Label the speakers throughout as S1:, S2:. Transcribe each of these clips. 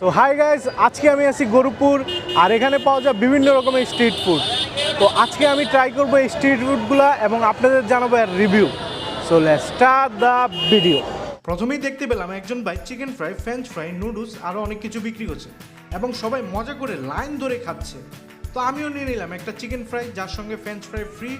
S1: তো hi guys আজকে আমি আছি গরুপুর আর এখানে পাওয়া যায় বিভিন্ন রকমের স্ট্রিট ফুড তো আজকে আমি ট্রাই করব এই স্ট্রিট ফুডগুলো এবং আপনাদের জানাব এর review so start the video প্রথমেই দেখতে পেলাম একজন ভাই chicken fry French fry noodles আরও অনেক কিছু বিক্রি করছে এবং সবাই মজা করে লাইন ধরে খাচ্ছে। তো আমিও নিয়ে নিলাম একটা চিকেন ফ্রাই, যার সঙ্গে ফ্রেঞ্চ ফ্রাই ফ্রি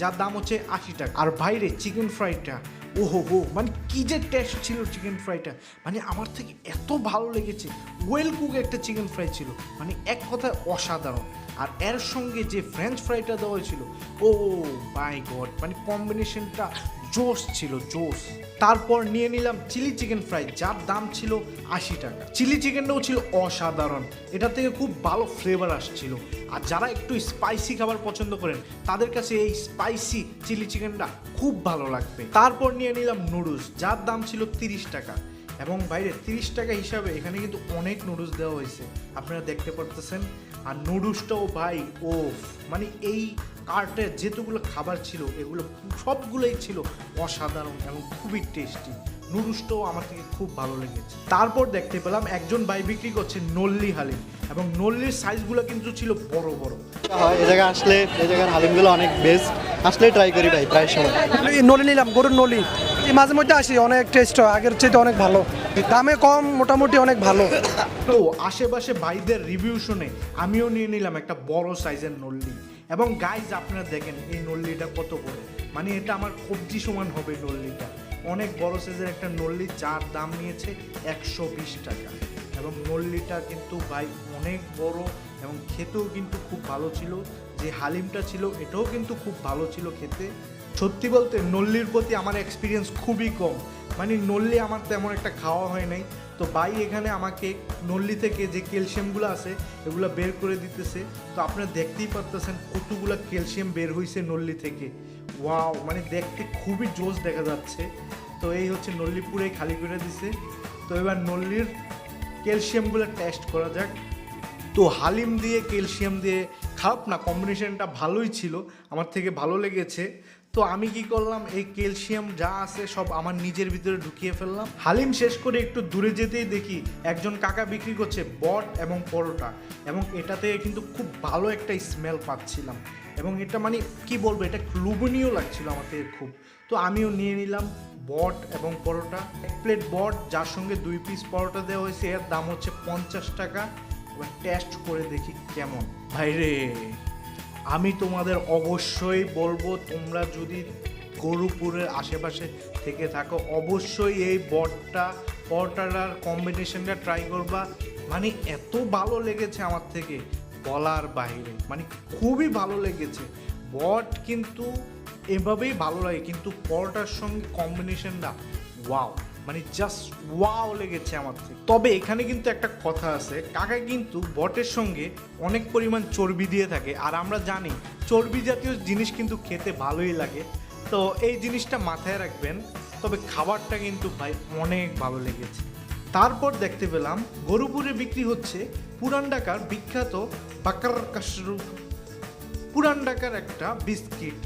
S1: যার দাম হচ্ছে আশি টাকা। আর বাইরে চিকেন ফ্রাইটা ওহো হো মানে কী যে টেস্ট ছিল চিকেন ফ্রাইটা। মানে আমার থেকে এত ভালো লেগেছে। ওয়েল কুক একটা চিকেন ফ্রাই ছিল। মানে এক কথায় অসাধারণ। আর এর সঙ্গে যে ফ্রেঞ্চ ফ্রাইটা দেওয়া ছিল ও মাই গড মানে কম্বিনেশনটা জোস ছিল জোস তারপর নিয়ে নিলাম চিলি চিকেন ফ্রাই যার দাম ছিল আশি টাকা। চিলি চিকেনটাও ছিল অসাধারণ। এটা থেকে খুব ভালো ফ্লেভার আসছিল। আর যারা একটু স্পাইসি খাবার পছন্দ করেন, তাদের কাছে এই স্পাইসি চিলি চিকেনটা খুব ভালো লাগবে। তারপর নিয়ে নিলাম নুডলস যার দাম ছিল তিরিশ টাকা। এবং বাইরে তিরিশ টাকা হিসাবে এখানে কিন্তু অনেক নুডলস দেওয়া হয়েছে। আপনারা দেখতে পারতেছেন। আর নুডলসটাও ভাই ও মানে এই কার্টের যেতগুলো খাবার ছিল এগুলো সবগুলোই ছিল অসাধারণ এবং খুবই টেস্টি নুডলসটাও আমার থেকে খুব ভালো লেগেছে। তারপর দেখতে পেলাম একজন ভাই বিক্রি করছে নল্লি হালিম এবং নল্লির সাইজগুলো কিন্তু ছিল বড় বড়।
S2: হয় এই জায়গায় আসলে এই জায়গার হালিমগুলো অনেক বেস্ট আসলে ট্রাই করি ভাই প্রায় সময়।
S3: নলি নিলাম গরুর নলি মাঝে মধ্যে আসি, অনেক টেস্ট হয়, আগের চেয়ে অনেক ভালো। দামে কম, মোটামুটি অনেক ভালো।
S1: তো আশেপাশে ভাইদের রিভিউ শুনে আমিও নিয়ে নিলাম একটা বড় সাইজের নল্লি। এবং গাইজ আপনারা দেখেন, এই নল্লিটা কত বড়। মানে এটা আমার কবজি সমান হবে নল্লিটা। অনেক বড় সাইজের একটা নল্লি, যার দাম নিয়েছে একশো বিশ টাকা। এবং নল্লিটা কিন্তু ভাই অনেক বড় এবং খেতেও কিন্তু খুব ভালো ছিল। যে হালিমটা ছিল, এটাও কিন্তু খুব ভালো ছিল খেতে। সত্যি বলতে নল্লির প্রতি আমার এক্সপিরিয়েন্স খুবই কম। মানে নল্লি আমার তেমন একটা খাওয়া হয় নাই। তো ভাই এখানে আমাকে নল্লি থেকে যে ক্যালসিয়ামগুলো আছে, এগুলো বের করে দিতেছে। তো আপনারা দেখতেই পারতেছেন কতগুলো ক্যালসিয়াম বের হয়েছে নল্লি থেকে। ওয়াও মানে দেখতে খুবই জোস দেখা যাচ্ছে। তো এই হচ্ছে নল্লি পুরে খালি করে দিছে। তো এবার নল্লির ক্যালসিয়ামগুলো টেস্ট করা যাক। তো হালিম দিয়ে ক্যালসিয়াম দিয়ে খারাপ না কম্বিনেশনটা ভালোই ছিল, আমার থেকে ভালো লেগেছে। তো আমি কি করলাম, এই ক্যালসিয়াম যা আছে সব আমার নিজের ভিতরে ঢুকিয়ে ফেললাম। হালিম শেষ করে একটু দূরে যেতেই দেখি, একজন কাকা বিক্রি করছে বট এবং পরোটা। এবং এটা থেকে কিন্তু খুব ভালো একটা স্মেল পাচ্ছিলাম। এবং এটা মানে কি বলব, এটা লোভনীয় লাগছিল আমার থেকে খুব। তো আমিও নিয়ে নিলাম বট এবং পরোটা। এক প্লেট বট, যার সঙ্গে দুই পিস পরোটা দেওয়া হয়েছে, এর দাম হচ্ছে পঞ্চাশ টাকা। এবার টেস্ট করে দেখি কেমন। ভাইরে, আমি তোমাদের অবশ্যই বলব, তোমরা যদি গরুপুরের আশেপাশে থেকে থাকো, অবশ্যই এই বটটা পরোটাটার কম্বিনেশনটা ট্রাই করবা। মানে এত ভালো লেগেছে আমার থেকে, বলার বাইরে। মানে খুবই ভালো লেগেছে। বট কিন্তু এভাবেই ভালো লাগে, কিন্তু পরোটার সঙ্গে কম্বিনেশনটা ওয়াও মানে জাস্ট ওয়াও লেগেছে আমার তবে এখানে কিন্তু একটা কথা আছে, কাকা কিন্তু বটের সঙ্গে অনেক পরিমাণ চর্বি দিয়ে থাকে, আর আমরা জানি চর্বি জাতীয় জিনিস কিন্তু খেতে ভালোই লাগে। তো এই জিনিসটা মাথায় রাখবেন, তবে খাবারটা কিন্তু ভাই অনেক ভালো লেগেছে। তারপর দেখতে পেলাম, গরুপুরে বিক্রি হচ্ছে পুরান ঢাকার বিখ্যাত বাকার কাশরু পুরান ঢাকার একটা বিস্কিট।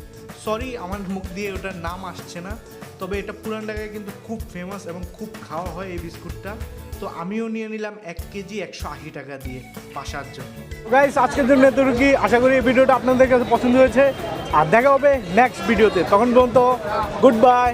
S1: সরি আমার মুখ দিয়ে ওটার নাম আসছে না। তবে এটা পুরান ঢাকায় কিন্তু খুব ফেমাস এবং খুব খাওয়া হয় এই বিস্কুটটা। তো আমিও নিয়ে নিলাম এক কেজি একশো আশি টাকা দিয়ে বাসার জন্য। গাইস আজকের জন্য এতটুকু আশা করি এই ভিডিওটা আপনাদের কাছে পছন্দ হয়েছে। আর দেখা হবে নেক্সট ভিডিওতে তখন পর্যন্ত গুড বাই